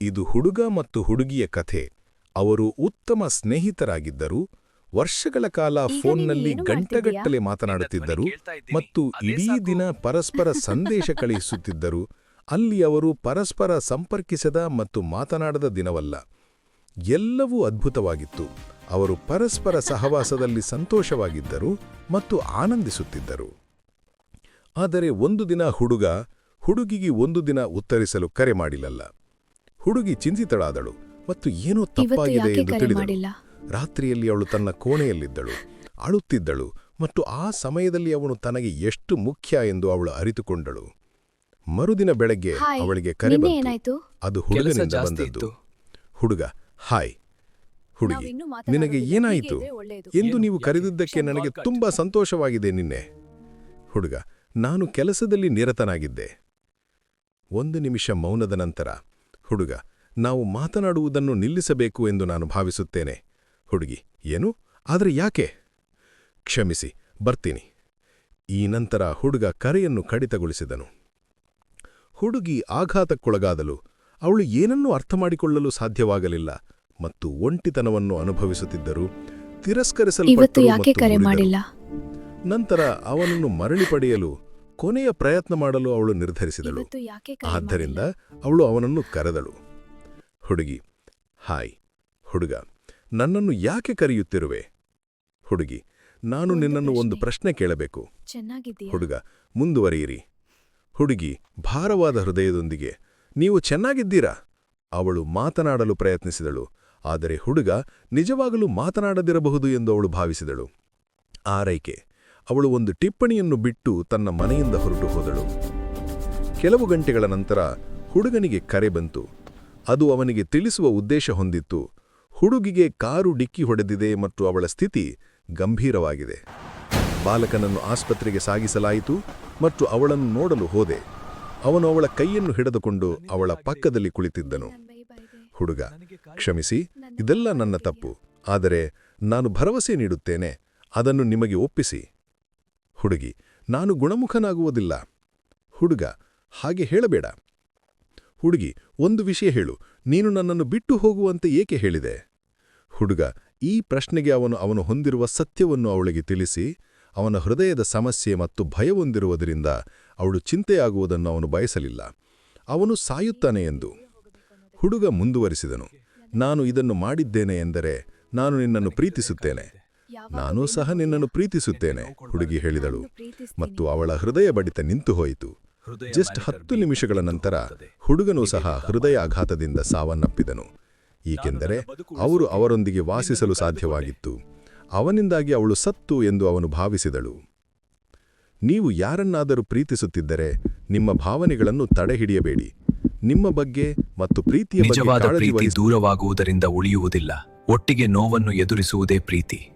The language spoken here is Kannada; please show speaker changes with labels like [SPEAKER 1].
[SPEAKER 1] ಇದು ಹುಡುಗ ಮತ್ತು ಹುಡುಗಿಯ ಕಥೆ. ಅವರು ಉತ್ತಮ ಸ್ನೇಹಿತರಾಗಿದ್ದರು. ವರ್ಷಗಳ ಕಾಲ ಫೋನ್ನಲ್ಲಿ
[SPEAKER 2] ನೀನು
[SPEAKER 1] ಗಂಟೆಗಟ್ಟಲೆ ಮಾತನಾಡುತ್ತಿದ್ದರು ಮತ್ತು ಇಡೀ ದಿನ ಪರಸ್ಪರ ಸಂದೇಶ ಕಳುಹಿಸುತ್ತಿದ್ದರು ಅಲ್ಲಿ ಅವರು ಪರಸ್ಪರ ಸಂಪರ್ಕಿಸದ ಮತ್ತು ಮಾತನಾಡದ ದಿನವಲ್ಲ. ಎಲ್ಲವೂ ಅದ್ಭುತವಾಗಿತ್ತು. ಅವರು ಪರಸ್ಪರ ಸಹವಾಸದಲ್ಲಿ ಸಂತೋಷವಾಗಿದ್ದರು ಮತ್ತು ಆನಂದಿಸುತ್ತಿದ್ದರು. ಆದರೆ ಒಂದು ದಿನ ಹುಡುಗ ಹುಡುಗಿಗೆ ಒಂದು ದಿನ ಉತ್ತರಿಸಲು ಕರೆ ಮಾಡಿಲ್ಲಲ್ಲ. ಹುಡುಗಿ ಚಿಂತಿತಳಾದಳು ಮತ್ತು ಏನೋ ತಪ್ಪಾಗಿದೆ ಎಂದು ತಿಳಿದಳು. ರಾತ್ರಿಯಲ್ಲಿ ಅವಳು ತನ್ನ ಕೋಣೆಯಲ್ಲಿದ್ದಳು. ಅಳುತ್ತಿದ್ದಳು ಮತ್ತು ಆ ಸಮಯದಲ್ಲಿ ಅವನು ತನಗೆ ಎಷ್ಟು ಮುಖ್ಯ ಎಂದು ಅವಳು ಅರಿತುಕೊಂಡಳು. ಮರುದಿನ ಬೆಳಗ್ಗೆ ಅವಳಿಗೆ ಕರೆ
[SPEAKER 2] ನಿನ್ನೆ
[SPEAKER 1] ಬಂತು.
[SPEAKER 2] ಏನಾಯ್ತು?
[SPEAKER 1] ಅದು ಹುಡುಗನಿಂದ ಬಂದದ್ದು. ಹುಡುಗ ಹಾಯ್ ಹುಡುಗಿ ನಿನಗೆ. ಏನಾಯಿತು. ಎಂದು? ನೀವು ಕರೆದಿದ್ದಕ್ಕೆ ನನಗೆ ತುಂಬಾ ಸಂತೋಷವಾಗಿದೆ ನಿನ್ನೆ. ಹುಡುಗ ನಾನು ಕೆಲಸದಲ್ಲಿ ನಿರತನಾಗಿದ್ದೆ. ಒಂದು ನಿಮಿಷ ಮೌನದ ನಂತರ ಹುಡುಗ ನಾವು ಮಾತನಾಡುವುದನ್ನು ನಿಲ್ಲಿಸಬೇಕು ಎಂದು ನಾನು ಭಾವಿಸುತ್ತೇನೆ. ಹುಡುಗಿ ಏನು? ಆದರೆ ಯಾಕೆ? ಕ್ಷಮಿಸಿ ಬರ್ತೀನಿ. ಈ ನಂತರ ಹುಡುಗ ಕರೆಯನ್ನು ಕಡಿತಗೊಳಿಸಿದನು. ಹುಡುಗಿ ಆಘಾತಕ್ಕೊಳಗಾದಲು ಅವಳು ಏನನ್ನೂ ಅರ್ಥಮಾಡಿಕೊಳ್ಳಲು ಸಾಧ್ಯವಾಗಲಿಲ್ಲ ಮತ್ತು ಒಂಟಿತನವನ್ನು ಅನುಭವಿಸುತ್ತಿದ್ದರು
[SPEAKER 2] ತಿರಸ್ಕರಿಸಲು
[SPEAKER 1] ನಂತರ ಅವನನ್ನು ಮರಳಿ ಪಡೆಯಲು ಕೊನೆಯ ಪ್ರಯತ್ನ ಮಾಡಲು ಅವಳು ನಿರ್ಧರಿಸಿದಳು. ಆದ್ದರಿಂದ ಅವಳು ಅವನನ್ನು ಕರೆದಳು. ಹುಡುಗಿ ಹಾಯ್. ಹುಡುಗ ನನ್ನನ್ನು ಯಾಕೆ ಕರೆಯುತ್ತಿರುವೆ? ಹುಡುಗಿ ನಾನು ನಿನ್ನನ್ನು ಒಂದು
[SPEAKER 2] ಪ್ರಶ್ನೆ.
[SPEAKER 1] ಕೇಳಬೇಕು. ಹುಡುಗ ಮುಂದುವರಿಯಿರಿ. ಹುಡುಗಿ ಭಾರವಾದ ಹೃದಯದೊಂದಿಗೆ ನೀವು ಚೆನ್ನಾಗಿದ್ದೀರಾ? ಅವಳು ಮಾತನಾಡಲು ಪ್ರಯತ್ನಿಸಿದಳು. ಆದರೆ ಹುಡುಗ ನಿಜವಾಗಲೂ ಮಾತನಾಡದಿರಬಹುದು ಎಂದು ಅವಳು ಭಾವಿಸಿದಳು. ಆರೈಕೆ ಅವಳು ಒಂದು ಟಿಪ್ಪಣಿಯನ್ನು ಬಿಟ್ಟು ತನ್ನ ಮನೆಯಿಂದ ಹೊರಟು ಹೋದಳು. ಕೆಲವು ಗಂಟೆಗಳ ನಂತರ ಹುಡುಗನಿಗೆ ಕರೆ ಬಂತು. ಅದು ಅವನಿಗೆ ತಿಳಿಸುವ ಉದ್ದೇಶ ಹೊಂದಿತ್ತು. ಹುಡುಗಿಗೆ ಕಾರು ಡಿಕ್ಕಿ ಹೊಡೆದಿದೆ ಮತ್ತು ಅವಳ ಸ್ಥಿತಿ ಗಂಭೀರವಾಗಿದೆ. ಬಾಲಕನನ್ನು ಆಸ್ಪತ್ರೆಗೆ ಸಾಗಿಸಲಾಯಿತು ಮತ್ತು ಅವಳನ್ನು ನೋಡಲು ಹೋದೆ. ಅವನು ಅವಳ ಕೈಯನ್ನು ಹಿಡಿದುಕೊಂಡು ಅವಳ ಪಕ್ಕದಲ್ಲಿ ಕುಳಿತಿದ್ದನು. ಹುಡುಗ, ಕ್ಷಮಿಸಿ, ಇದೆಲ್ಲ ನನ್ನ ತಪ್ಪು. ಆದರೆ ನಾನು ಭರವಸೆ ನೀಡುತ್ತೇನೆ. ಅದನ್ನು ನಿಮಗೆ ಒಪ್ಪಿಸಿ. ಹುಡುಗಿ, ನಾನು ಗುಣಮುಖನಾಗುವುದಿಲ್ಲ. ಹುಡುಗ, ಹಾಗೆ ಹೇಳಬೇಡ. ಹುಡುಗಿ, ಒಂದು ವಿಷಯ ಹೇಳು, ನೀನು ನನ್ನನ್ನು ಬಿಟ್ಟು ಹೋಗುವಂತೆ ಏಕೆ ಹೇಳಿದೆ? ಹುಡುಗ, ಈ ಪ್ರಶ್ನೆಗೆ ಅವನು ಅವನು ಹೊಂದಿರುವ ಸತ್ಯವನ್ನು ಅವಳಿಗೆ ತಿಳಿಸಿ, ಅವನ ಹೃದಯದ ಸಮಸ್ಯೆ ಮತ್ತು ಭಯವೊಂದಿರುವುದರಿಂದ ಅವಳು ಚಿಂತೆಯಾಗುವುದನ್ನು ಅವನು ಬಯಸಲಿಲ್ಲ. ಅವನು ಸಾಯುತ್ತಾನೆ ಎಂದು. ಹುಡುಗ ಮುಂದುವರಿಸಿದನು. ನಾನು ಇದನ್ನು ಮಾಡಿದ್ದೇನೆ ಎಂದರೆ, ನಾನು ನಿನ್ನನ್ನು ಪ್ರೀತಿಸುತ್ತೇನೆ. ನಾನೂ ಸಹ ನಿನ್ನನ್ನು ಪ್ರೀತಿಸುತ್ತೇನೆ ಹುಡುಗಿ ಹೇಳಿದಳು. ಮತ್ತು ಅವಳ ಹೃದಯ ಬಡಿತ ನಿಂತು ಹೋಯಿತು. ಜಸ್ಟ್ ಹತ್ತು ನಿಮಿಷಗಳ ನಂತರ. ಹುಡುಗನೂ ಸಹ ಹೃದಯ ಆಘಾತದಿಂದ ಸಾವನ್ನಪ್ಪಿದನು. ಏಕೆಂದರೆ ಅವರು ಅವರೊಂದಿಗೆ ವಾಸಿಸಲು ಸಾಧ್ಯವಾಗಿತ್ತು. ಅವನಿಂದಾಗಿ ಅವಳು ಸತ್ತು ಎಂದು ಅವನು ಭಾವಿಸಿದಳು. ನೀವು ಯಾರನ್ನಾದರೂ ಪ್ರೀತಿಸುತ್ತಿದ್ದರೆ ನಿಮ್ಮ ಭಾವನೆಗಳನ್ನು ತಡೆಹಿಡಿಯಬೇಡಿ. ನಿಮ್ಮ ಬಗ್ಗೆ ಮತ್ತು ಪ್ರೀತಿಯ ಬಗ್ಗೆ
[SPEAKER 3] ನಿಜವಾದ ಪ್ರೀತಿ ದೂರವಾಗುವುದರಿಂದ ಉಳಿಯುವುದಿಲ್ಲ. ಒಟ್ಟಿಗೆ ನೋವನ್ನು ಎದುರಿಸುವುದೇ ಪ್ರೀತಿ.